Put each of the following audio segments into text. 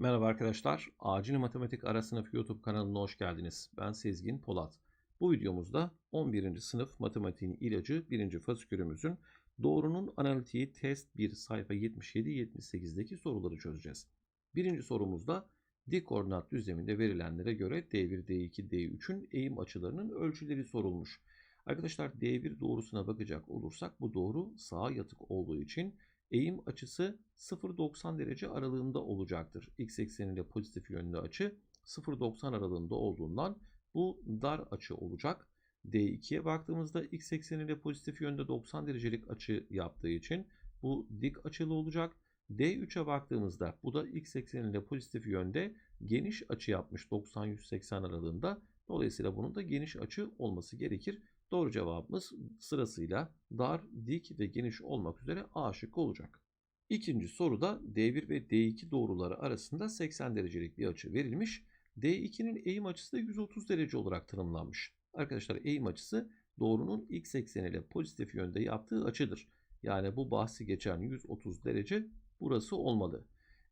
Merhaba arkadaşlar. Acil Matematik Ara Sınıf YouTube kanalına hoş geldiniz. Ben Sezgin Polat. Bu videomuzda 11. sınıf matematiğin ilacı 1. fasikülümüzün doğrunun analitiği test 1 sayfa 77-78'deki soruları çözeceğiz. Birinci sorumuzda dik koordinat düzleminde verilenlere göre D1, D2, D3'ün eğim açılarının ölçüleri sorulmuş. Arkadaşlar D1 doğrusuna bakacak olursak bu doğru sağa yatık olduğu için eğim açısı 0-90 derece aralığında olacaktır. X ekseniyle pozitif yönlü açı 0-90 aralığında olduğundan bu dar açı olacak. D2'ye baktığımızda x ekseniyle pozitif yönde 90 derecelik açı yaptığı için bu dik açılı olacak. D3'e baktığımızda bu da x ekseniyle pozitif yönde geniş açı yapmış 90-180 aralığında. Dolayısıyla bunun da geniş açı olması gerekir. Doğru cevabımız sırasıyla dar, dik ve geniş olmak üzere A şıkkı olacak. İkinci soruda D1 ve D2 doğruları arasında 80 derecelik bir açı verilmiş. D2'nin eğim açısı da 130 derece olarak tanımlanmış. Arkadaşlar eğim açısı doğrunun x ekseniyle pozitif yönde yaptığı açıdır. Yani bu bahsi geçen 130 derece burası olmalı.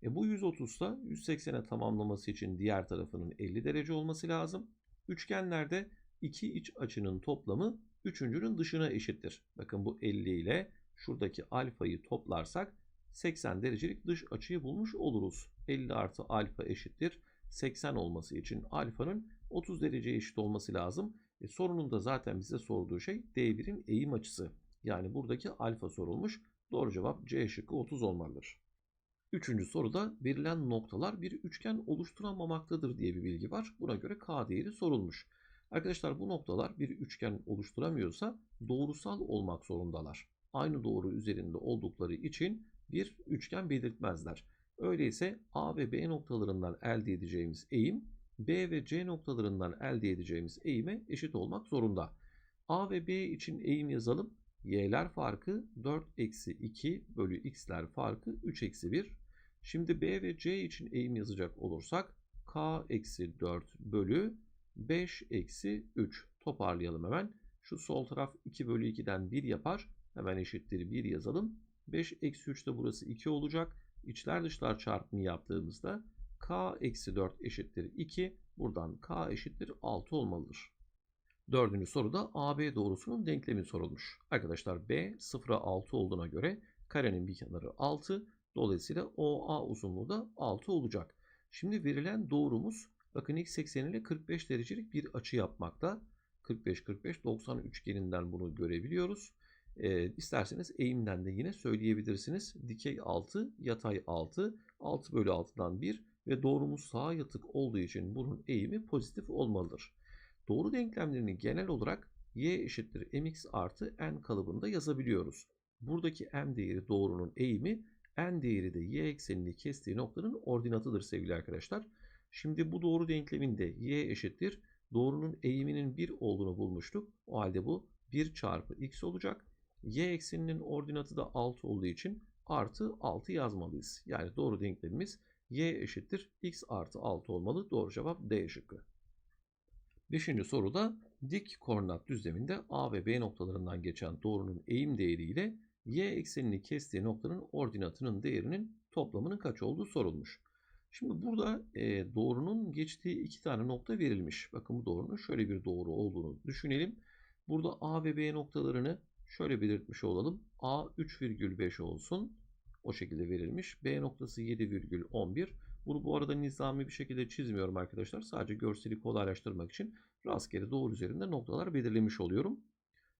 E bu 130 ise 180'e tamamlaması için diğer tarafının 50 derece olması lazım. Üçgenlerde iki iç açının toplamı üçüncünün dışına eşittir. Bakın bu 50 ile şuradaki alfayı toplarsak 80 derecelik dış açıyı bulmuş oluruz. 50 artı alfa eşittir. 80 olması için alfanın 30 dereceye eşit olması lazım. E, sorunun da zaten bize sorduğu şey D1'in eğim açısı. Yani buradaki alfa sorulmuş. Doğru cevap C şıkkı 30 olmalıdır. Üçüncü soruda verilen noktalar bir üçgen oluşturamamaktadır diye bir bilgi var. Buna göre K değeri sorulmuş. Arkadaşlar bu noktalar bir üçgen oluşturamıyorsa doğrusal olmak zorundalar. Aynı doğru üzerinde oldukları için bir üçgen belirtmezler. Öyleyse A ve B noktalarından elde edeceğimiz eğim B ve C noktalarından elde edeceğimiz eğime eşit olmak zorunda. A ve B için eğim yazalım. Y'ler farkı 4 eksi 2 bölü x'ler farkı 3 eksi 1. Şimdi B ve C için eğim yazacak olursak K eksi 4 bölü 5 eksi 3 toparlayalım hemen. Şu sol taraf 2 bölü 2'den 1 yapar. Hemen eşittir 1 yazalım. 5 eksi 3 de burası 2 olacak. İçler dışlar çarpımı yaptığımızda k eksi 4 eşittir 2. Buradan k eşittir 6 olmalıdır. Dördüncü soruda AB doğrusunun denklemi sorulmuş. Arkadaşlar B 0'a 6 olduğuna göre karenin bir kenarı 6. Dolayısıyla OA uzunluğu da 6 olacak. Şimdi verilen doğrumuz bakın x ekseniyle 45 derecelik bir açı yapmakta. 45-45-90 üçgeninden bunu görebiliyoruz. E, isterseniz eğimden de yine söyleyebilirsiniz. Dikey 6, yatay 6, 6 bölü 6'dan 1 ve doğrumuz sağa yatık olduğu için bunun eğimi pozitif olmalıdır. Doğru denklemlerini genel olarak y eşittir mx artı n kalıbında yazabiliyoruz. Buradaki m değeri doğrunun eğimi, n değeri de y eksenini kestiği noktanın ordinatıdır sevgili arkadaşlar. Şimdi bu doğru denkleminde y eşittir. Doğrunun eğiminin 1 olduğunu bulmuştuk. O halde bu 1 çarpı x olacak. Y ekseninin ordinatı da 6 olduğu için artı 6 yazmalıyız. Yani doğru denklemimiz y eşittir x artı 6 olmalı. Doğru cevap D şıkkı. Beşinci soruda dik koordinat düzleminde A ve B noktalarından geçen doğrunun eğim değeri ile y eksenini kestiği noktanın ordinatının değerinin toplamının kaç olduğu sorulmuş. Şimdi burada e, doğrunun geçtiği iki tane nokta verilmiş. Bakın bu doğrunun şöyle bir doğru olduğunu düşünelim. Burada A ve B noktalarını şöyle belirtmiş olalım. A 3,5 olsun. O şekilde verilmiş. B noktası 7,11. Bunu bu arada nizami bir şekilde çizmiyorum arkadaşlar. Sadece görseli kolaylaştırmak için rastgele doğru üzerinde noktalar belirlemiş oluyorum.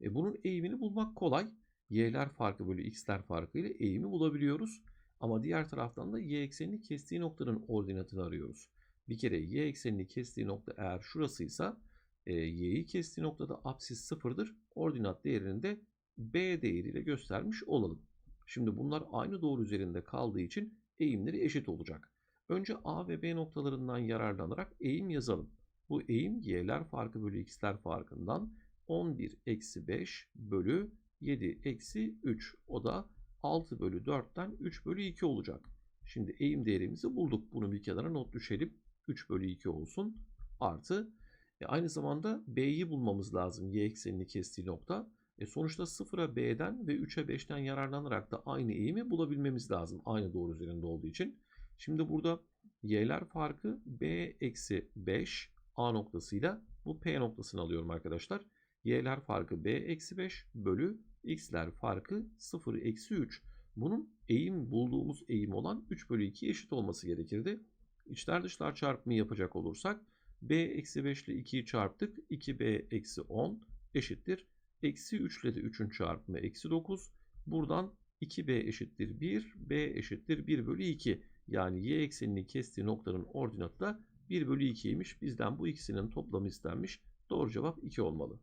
E bunun eğimini bulmak kolay. Y'ler farkı bölü x'ler farkı ile eğimi bulabiliyoruz. Ama diğer taraftan da y eksenini kestiği noktanın ordinatını arıyoruz. Bir kere y eksenini kestiği nokta eğer şurasıysa e, y'yi kestiği noktada apsis sıfırdır. Ordinat değerini de b değeriyle göstermiş olalım. Şimdi bunlar aynı doğru üzerinde kaldığı için eğimleri eşit olacak. Önce A ve B noktalarından yararlanarak eğim yazalım. Bu eğim y'ler farkı bölü x'ler farkından 11 eksi 5 bölü 7 eksi 3. O da 6 bölü 4'ten 3 bölü 2 olacak. Şimdi eğim değerimizi bulduk. Bunu bir kenara not düşelim. 3 bölü 2 olsun. Artı e aynı zamanda B'yi bulmamız lazım. Y eksenini kestiği nokta. E sonuçta 0'a B'den ve 3'e 5'ten yararlanarak da aynı eğimi bulabilmemiz lazım. Aynı doğru üzerinde olduğu için. Şimdi burada y'ler farkı b eksi 5 a noktasıyla bu p noktasını alıyorum arkadaşlar. y'ler farkı b eksi 5 bölü x'ler farkı 0 eksi 3. Bunun eğim bulduğumuz eğim olan 3 bölü 2 eşit olması gerekirdi. İçler dışlar çarpımı yapacak olursak b eksi 5 ile 2'yi çarptık. 2b eksi 10 eşittir. Eksi 3 ile de 3'ün çarpımı eksi 9. Buradan 2b eşittir 1, b eşittir 1 bölü 2. Yani y eksenini kestiği noktanın ordinatı da 1 bölü 2'ymiş. Bizden bu ikisinin toplamı istenmiş. Doğru cevap 2 olmalı.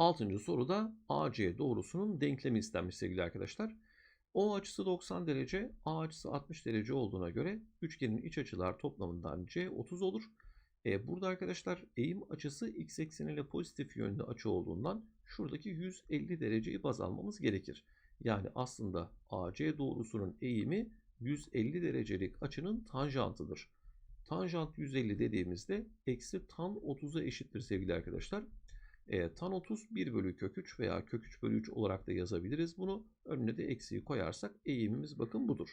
Altıncı soruda AC doğrusunun denklemi istenmiş sevgili arkadaşlar. O açısı 90 derece, A açısı 60 derece olduğuna göre üçgenin iç açılar toplamından C 30 olur. E, burada arkadaşlar eğim açısı x ekseniyle pozitif yönde açı olduğundan şuradaki 150 dereceyi baz almamız gerekir. Yani aslında AC doğrusunun eğimi 150 derecelik açının tanjantıdır. Tanjant 150 dediğimizde eksi tan 30'a eşittir sevgili arkadaşlar. E, tan 30 1 bölü kök 3 veya kök 3 bölü 3 olarak da yazabiliriz bunu. Önüne de eksiği koyarsak eğimimiz bakın budur.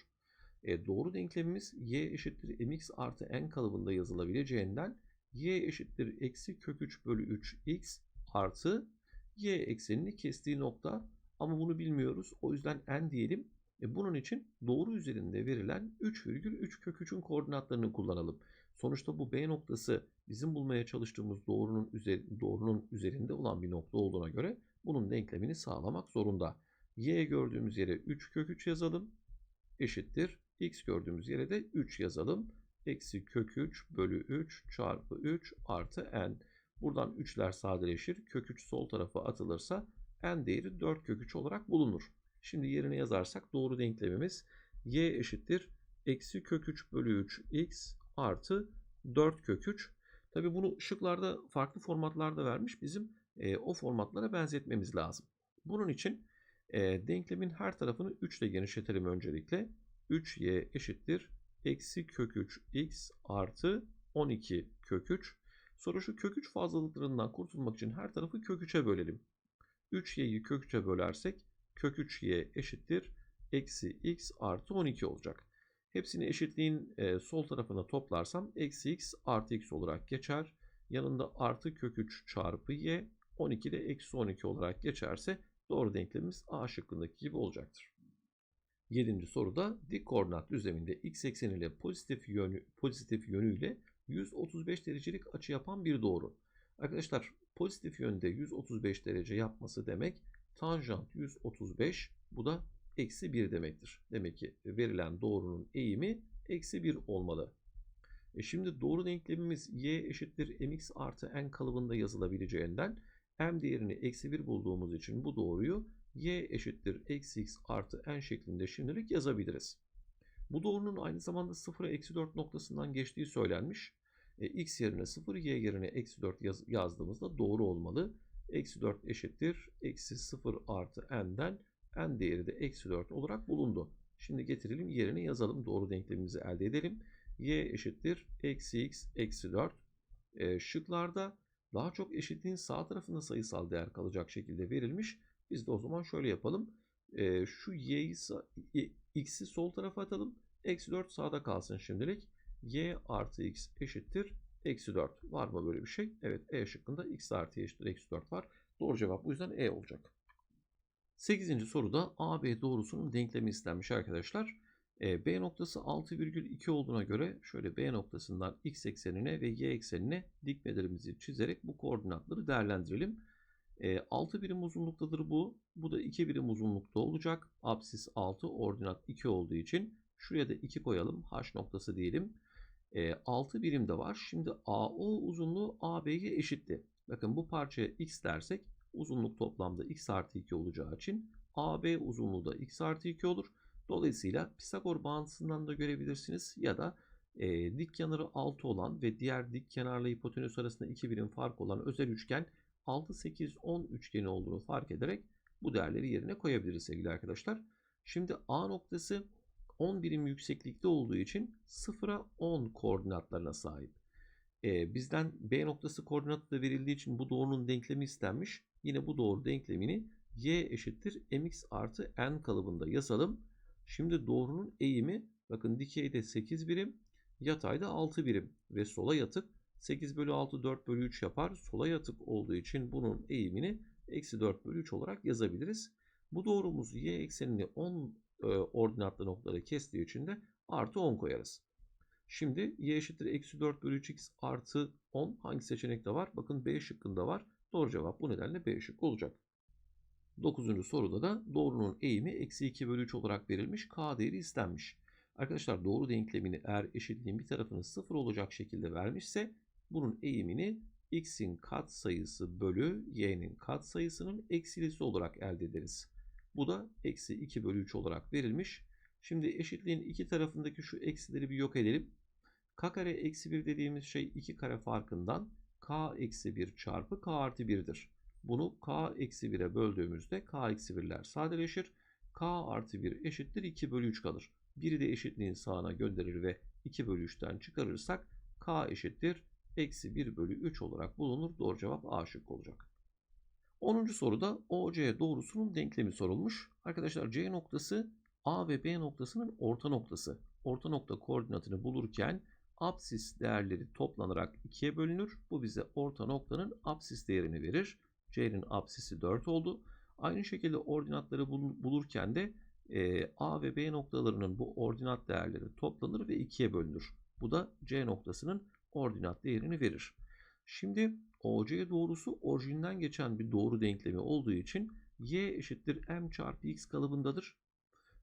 E, doğru denklemimiz y eşittir mx artı n kalıbında yazılabileceğinden y eşittir eksi kök 3 bölü 3 x artı y eksenini kestiği nokta ama bunu bilmiyoruz. O yüzden n diyelim. E, bunun için doğru üzerinde verilen 3,3 kök 3'ün koordinatlarını kullanalım. Sonuçta bu B noktası bizim bulmaya çalıştığımız doğrunun, üzeri, doğrunun üzerinde olan bir nokta olduğuna göre bunun denklemini sağlamak zorunda. Y gördüğümüz yere 3 kök 3 yazalım. Eşittir. X gördüğümüz yere de 3 yazalım. Eksi kök 3 bölü 3 çarpı 3 artı n. Buradan 3'ler sadeleşir. Kök 3 sol tarafa atılırsa n değeri 4 kök 3 olarak bulunur. Şimdi yerine yazarsak doğru denklemimiz y eşittir. Eksi kök 3 bölü 3 x artı 4 kök 3. Tabi bunu şıklarda farklı formatlarda vermiş. Bizim e, o formatlara benzetmemiz lazım. Bunun için e, denklemin her tarafını 3 ile genişletelim öncelikle. 3y eşittir. Eksi kök 3 x artı 12 kök 3. Sonra şu kök 3 fazlalıklarından kurtulmak için her tarafı kök 3'e bölelim. 3y'yi kök 3'e bölersek kök 3y eşittir. Eksi x artı 12 olacak. Hepsini eşitliğin e, sol tarafına toplarsam eksi x artı x olarak geçer. Yanında artı kök 3 çarpı y 12 de eksi 12 olarak geçerse doğru denklemimiz A şıkkındaki gibi olacaktır. 7. soruda dik koordinat düzleminde x ekseniyle pozitif yönü pozitif yönüyle 135 derecelik açı yapan bir doğru. Arkadaşlar pozitif yönde 135 derece yapması demek tanjant 135 bu da eksi 1 demektir. Demek ki verilen doğrunun eğimi eksi 1 olmalı. E şimdi doğru denklemimiz y eşittir mx artı n kalıbında yazılabileceğinden m değerini eksi 1 bulduğumuz için bu doğruyu y eşittir eksi x artı n şeklinde şimdilik yazabiliriz. Bu doğrunun aynı zamanda 0'a eksi 4 noktasından geçtiği söylenmiş. E, x yerine 0, y yerine eksi 4 yaz, yazdığımızda doğru olmalı. Eksi 4 eşittir eksi 0 artı n'den n değeri de eksi 4 olarak bulundu. Şimdi getirelim yerine yazalım. Doğru denklemimizi elde edelim. y eşittir eksi x eksi 4. E, şıklarda daha çok eşitliğin sağ tarafında sayısal değer kalacak şekilde verilmiş. Biz de o zaman şöyle yapalım. E, şu y'yi x'i sol tarafa atalım. Eksi 4 sağda kalsın şimdilik. y artı x eşittir eksi 4. Var mı böyle bir şey? Evet E şıkkında x artı y eşittir eksi 4 var. Doğru cevap bu yüzden E olacak. 8. soruda AB doğrusunun denklemi istenmiş arkadaşlar. E, B noktası 6,2 olduğuna göre şöyle B noktasından x eksenine ve y eksenine dikmelerimizi çizerek bu koordinatları değerlendirelim. E, 6 birim uzunluktadır bu. Bu da 2 birim uzunlukta olacak. Apsis 6, ordinat 2 olduğu için şuraya da 2 koyalım. H noktası diyelim. E, 6 birim de var. Şimdi AO uzunluğu AB'ye eşitti. Bakın bu parçaya x dersek uzunluk toplamda x artı 2 olacağı için AB uzunluğu da x artı 2 olur. Dolayısıyla Pisagor bağıntısından da görebilirsiniz ya da e, dik kenarı 6 olan ve diğer dik kenarla hipotenüs arasında 2 birim fark olan özel üçgen 6, 8, 10 üçgeni olduğunu fark ederek bu değerleri yerine koyabiliriz sevgili arkadaşlar. Şimdi A noktası 10 birim yükseklikte olduğu için 0'a 10 koordinatlarına sahip. Ee, bizden B noktası koordinatı da verildiği için bu doğrunun denklemi istenmiş. Yine bu doğru denklemini y eşittir mx artı n kalıbında yazalım. Şimdi doğrunun eğimi bakın dikeyde 8 birim Yatayda 6 birim ve sola yatık 8 bölü 6 4 bölü 3 yapar. Sola yatık olduğu için bunun eğimini eksi 4 bölü 3 olarak yazabiliriz. Bu doğrumuz y eksenini 10 e, ordinatlı noktalara kestiği için de artı 10 koyarız. Şimdi y eşittir eksi 4 bölü 3x artı 10 hangi seçenekte var? Bakın B şıkkında var. Doğru cevap bu nedenle B şıkkı olacak. 9. soruda da doğrunun eğimi eksi 2 bölü 3 olarak verilmiş. K değeri istenmiş. Arkadaşlar doğru denklemini eğer eşitliğin bir tarafını 0 olacak şekilde vermişse bunun eğimini x'in kat sayısı bölü y'nin kat sayısının eksilisi olarak elde ederiz. Bu da eksi 2 bölü 3 olarak verilmiş. Şimdi eşitliğin iki tarafındaki şu eksileri bir yok edelim. k kare eksi 1 dediğimiz şey 2 kare farkından k eksi 1 çarpı k artı 1'dir. Bunu k eksi 1'e böldüğümüzde k eksi 1'ler sadeleşir. k artı 1 eşittir 2 bölü 3 kalır. Biri de eşitliğin sağına gönderir ve 2 bölü 3'ten çıkarırsak k eşittir eksi 1 bölü 3 olarak bulunur. Doğru cevap A şıkkı olacak. 10. soruda OC doğrusunun denklemi sorulmuş. Arkadaşlar C noktası A ve B noktasının orta noktası. Orta nokta koordinatını bulurken apsis değerleri toplanarak ikiye bölünür. Bu bize orta noktanın apsis değerini verir. C'nin apsisi 4 oldu. Aynı şekilde ordinatları bulurken de e, A ve B noktalarının bu ordinat değerleri toplanır ve ikiye bölünür. Bu da C noktasının ordinat değerini verir. Şimdi OC doğrusu orijinden geçen bir doğru denklemi olduğu için y eşittir m çarpı x kalıbındadır.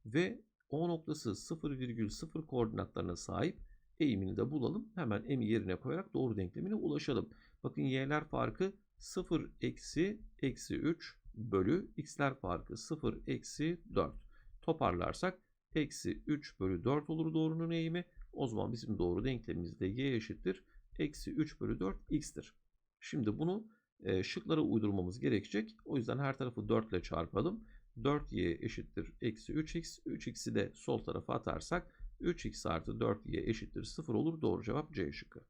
Ve O noktası 0,0 koordinatlarına sahip eğimini de bulalım. Hemen m'i yerine koyarak doğru denklemine ulaşalım. Bakın y'ler farkı 0 eksi eksi 3 bölü x'ler farkı 0 eksi 4. Toparlarsak eksi 3 bölü 4 olur doğrunun eğimi. O zaman bizim doğru denklemimizde y eşittir. Eksi 3 bölü 4 x'tir. Şimdi bunu e, şıklara uydurmamız gerekecek. O yüzden her tarafı 4 ile çarpalım. 4y eşittir eksi 3x. 3x'i de sol tarafa atarsak 3x artı 4y eşittir 0 olur. Doğru cevap C şıkkı.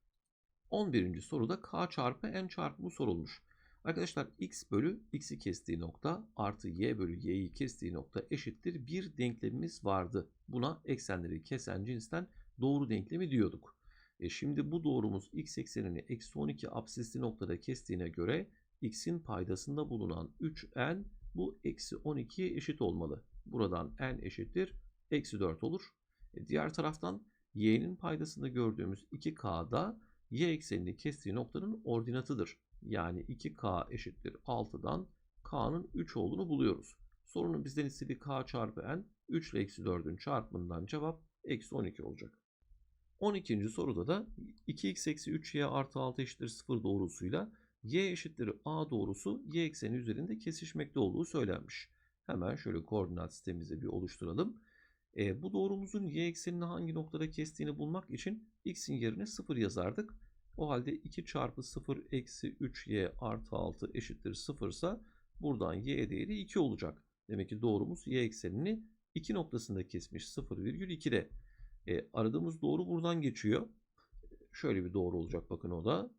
11. soruda k çarpı n çarpımı sorulmuş. Arkadaşlar x bölü x'i kestiği nokta artı y bölü y'yi kestiği nokta eşittir bir denklemimiz vardı. Buna eksenleri kesen cinsten doğru denklemi diyorduk. E şimdi bu doğrumuz x eksenini eksi 12 absisli noktada kestiğine göre x'in paydasında bulunan 3n bu eksi 12'ye eşit olmalı. Buradan n eşittir eksi 4 olur. E diğer taraftan y'nin paydasında gördüğümüz 2k'da y eksenini kestiği noktanın ordinatıdır. Yani 2k eşittir 6'dan k'nın 3 olduğunu buluyoruz. Sorunun bizden istediği k çarpı n 3 ile eksi 4'ün çarpımından cevap eksi 12 olacak. 12. soruda da 2x eksi 3y artı 6 eşittir 0 doğrusuyla y eşittir a doğrusu y ekseni üzerinde kesişmekte olduğu söylenmiş. Hemen şöyle koordinat sistemimizi bir oluşturalım. E, bu doğrumuzun y eksenini hangi noktada kestiğini bulmak için x'in yerine 0 yazardık. O halde 2 çarpı 0 eksi 3y artı 6 eşittir 0 ise buradan y değeri 2 olacak. Demek ki doğrumuz y eksenini 2 noktasında kesmiş 0,2'de. E, aradığımız doğru buradan geçiyor. Şöyle bir doğru olacak bakın o da.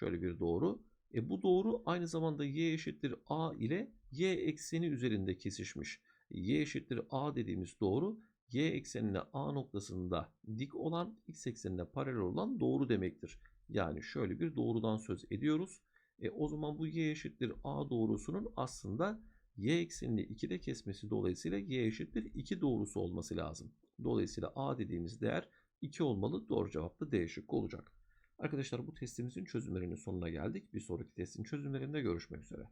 Şöyle bir doğru. E, bu doğru aynı zamanda y eşittir a ile y ekseni üzerinde kesişmiş. y eşittir a dediğimiz doğru y eksenine a noktasında dik olan x eksenine paralel olan doğru demektir. Yani şöyle bir doğrudan söz ediyoruz. E, o zaman bu y eşittir a doğrusunun aslında y eksenini 2'de kesmesi dolayısıyla y eşittir 2 doğrusu olması lazım. Dolayısıyla A dediğimiz değer 2 olmalı. Doğru cevap da D şıkkı olacak. Arkadaşlar bu testimizin çözümlerinin sonuna geldik. Bir sonraki testin çözümlerinde görüşmek üzere.